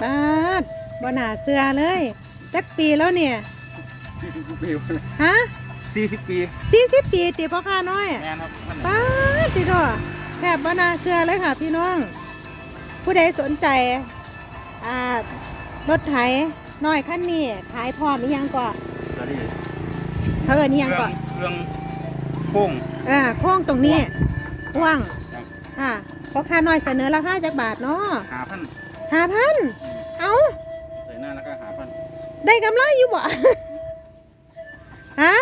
ปาดบ่หนาเสือเลยจักปีแล้วเนี่ยสี่สิบปีฮะสี่สิบปีสี่สิบปีติพ่อค้าน้อยแม่นครับมันปาดสิดอแทบบ่หนาเสือเลยค่ะพี่น้อง ผู้ใดสนใจอ่ารถไถน้อยคันนี้ขายพร้อมอีหยังก่อนสวัสดีเขาเอิ้นอีเคหยังรื่ก่อองนเครื่องโค้งอ่าโค้งตรงนี้พ่วงครับอ่าพ่อค้าน้อยเสนอราคาจักบาทเนาะหาพัน ห้าพันเอาใส่หน้าแล้วก็หาพันได้กำไรอยู่บ่ ฮะ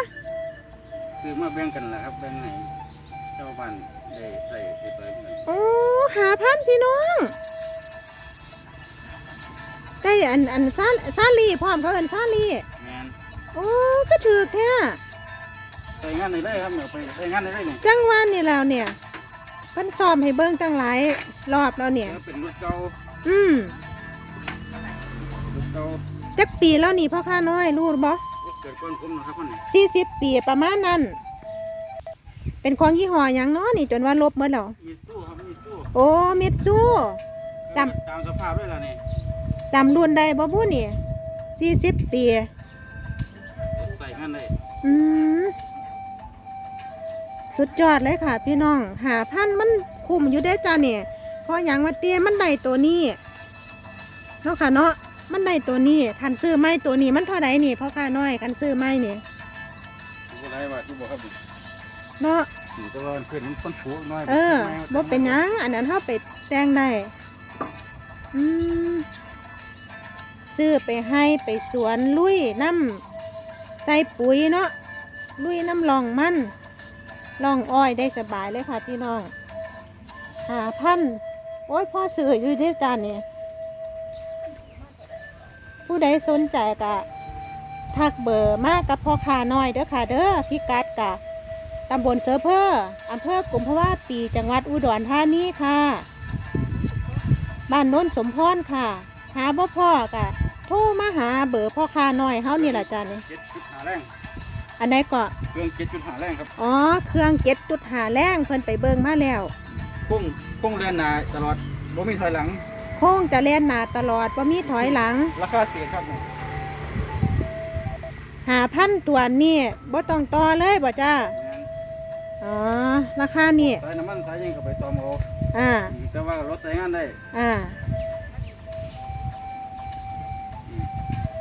คือมาแบ่งกันแหละครับแบ่งให้เจ้าบ้านได้ใส่ไปเปิดเงินโอ้หาพันพี่น้องได้อันอันซาซาลีพร้อมเขาเอินซาลีแม่นโอ้ก็ถือแท้ใส่งานได้เลยครับเนี่ยไปใส่งานได้เลยเนี่ยจังหวันนี่แล้วเนี่ยเพิ่นซ้อมให้เบิ่งตั้งหลายรอบแล้วเนี่ย แล้วเป็นรถเก่า อืมรถเก่าจักปีแล้วนี่พ่อค้าน้อยรู้บ่เกิดก้อนผมนะครับคนนี้สี่สิบปีประมาณนั้น เป็นของยี่ห้อหยังเนาะนี่จนว่าลบหมดแล้วมีสู้ครับมีสู้โอ้มิตซูจตามสภาพด้วยล่ะนี่จำรุ่นได้บ่บุนี่สี่สิบปี ใส่งานได้อืมสุดยอดเลยค่ะพี่น้องหาพันมันคุ้มอยู่ได้อจ้าเนี่ย เพราะอย่างว่าเตี้ยมันได้ตัวนี้เนาะค่ะเนาะมันได้ตัวนี้คันซื้อไม้ตัวนี้มันเท่าไหร่นี่พ่อค้าน้อยคันซื้อไม้นี่ผู้ใดว่าที่บอกครับนี่เนาะอยู่แตะวันขึ้นมันคนผูกน้อยเออบ่เป็นหยังอันนั้นเฮาไปแต่งได้อืมซื้อไปให้ไปสวนลุยน้ำใส่ปุ๋ยเนาะลุยน้ำลองมันลองอ้อยได้สบายเลยค่ะพี่น้องหาพันโอ้ยพ่อซื้ออยู่ด้วยกันเนี่ยผู้ใดสนใจกะทักเบอร์มากับพ่อค้าน้อยเด้อค่ะเด้อพิกัดกะตำบลเซอร์เพอร์อำเภอกุมภาวะปีจังหวัดอุดรธานีค่ะ บ้านโน้นสมพรค่ะ หาบ่พ่อกะโทรมาหาเบอร์พ่อค้าน้อยเฮานี่ล่ะจ้านี่เจ็ดจุดหาแรงอันใดก็เครื่องเจ็ดจุดหาแรงครับ อ๋อ เครื่องเก็ดจุดหาแรงเพิ่นไปเบิ่งมาแล้วโค้งโค้งเรียนหนาตลอดบ่มีถอยหลัง โค้งจะเล่นหน้าตลอดว่ามีถอยหลังราคาเสียครับหาพันตัวนี่บ่ต้องต่อเลยบ่จ้าอ๋อราคานี่สายน้ำมันสายยังก็ไปตอมเอาอ่าแต่ว่ารถใช้งานได้อ่า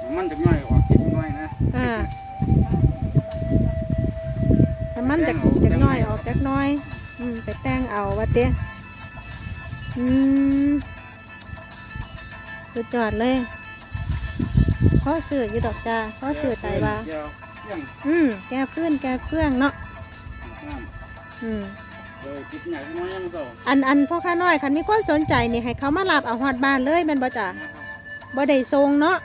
น้ำมันจะย่อยออกนิดหน่อยนะอ่าแต่มันจะจะน้อยออกจากหน้อย อืมไปแต่งเอาวัดเด้อืมสุดยอดเลยพ่อสื่ออยู่ดอกจ้าพ่อสื่อใจว่าเกี่ยวเกี่ยงอืมแกเพื่อนแกเฟื่องเนาะน้อืมำโดยติดใหญ่น้อยยังเก่าอันอันพ่อข้าน้อยคันนี้คนสนใจนี่ให้เขามารับเอาฮอดบ้านเลยแม่นบ่จ้า นะครับบ่ได้ทรงเนาะ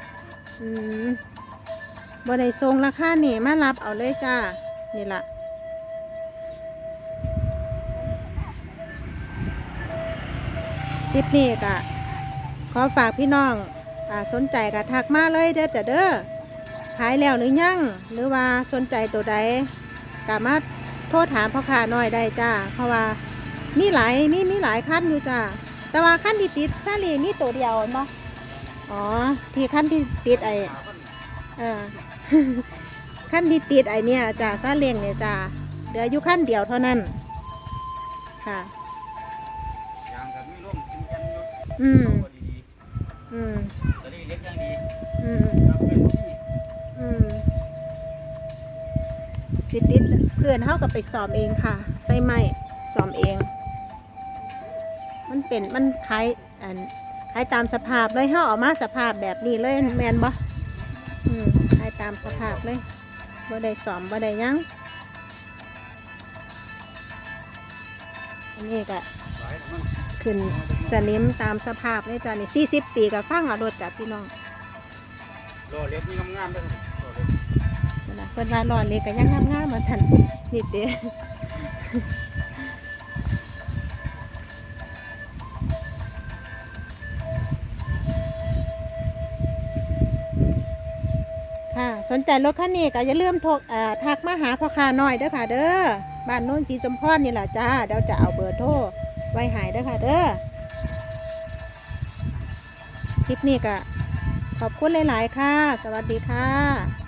อืมบ่ได้ทรงราคานี่มารับเอาเลยจ้า นี่ล่ะ ลิปนี้ก็ขอฝากพี่น้องอสนใจก็ทักมาเลยเด้อจ้ะเด้อขายแล้วหรือยังหรือว่าสนใจตัวใดก็มาโทษถามพ่อค้าน้อยได้จ้า เพราะว่ามีหลายมีมีหลายขั้นอยู่จ้าแต่ว่าขั้นที่ติดซาลีมีตัวเดียวเนาะอ๋อที่ขั้นที่ติดไอเออขั้นที่ติดไอเนี่ยจ้าซาเลียงเนี่ยจ้าเหลืออยู่ขั้นเดียวเท่านั้นค่ะ อืมอืมๆจะได้เล็กยังดีอืมแล้วเป็นพี่อืมสิติดเพื่อนเท่ากับไปสอบเองค่ะ ใส่ไม้สอบเอง มันเป็นมันคล้ายอันคล้ายตามสภาพเลยเฮาออกมาสภาพแบบนี้เลยแมนบ่อืมคล้ายตามสภาพเลยบ่ได้สอมบ่ได้ยังอันนี้ก็ ขึ้นสนิมตามสภาพเลยจ้ะนี่40ปีกับฟังเอารถจ้ะพี่น้องรอเล็กมีงามๆด้วยครับรอเล็กนั่นนะเพิ่นว่ารอนเลยก็ยังงามๆมาสั่นนี่เด้ค่ะสนใจรถคันนี้ก็อย่าลืมโทรอ่าทักมาหาพ่อค้าน้อยเด้อค่ะเด้อบ้านโน้นสีสมพรนี่แหละจ้าเดี๋ยวจะเอาเบอร์โทร ไว้หายเด้อค่ะ เด้อคลิปนี้ก็ขอบคุณหลาย ๆ ค่ะ สวัสดีค่ะ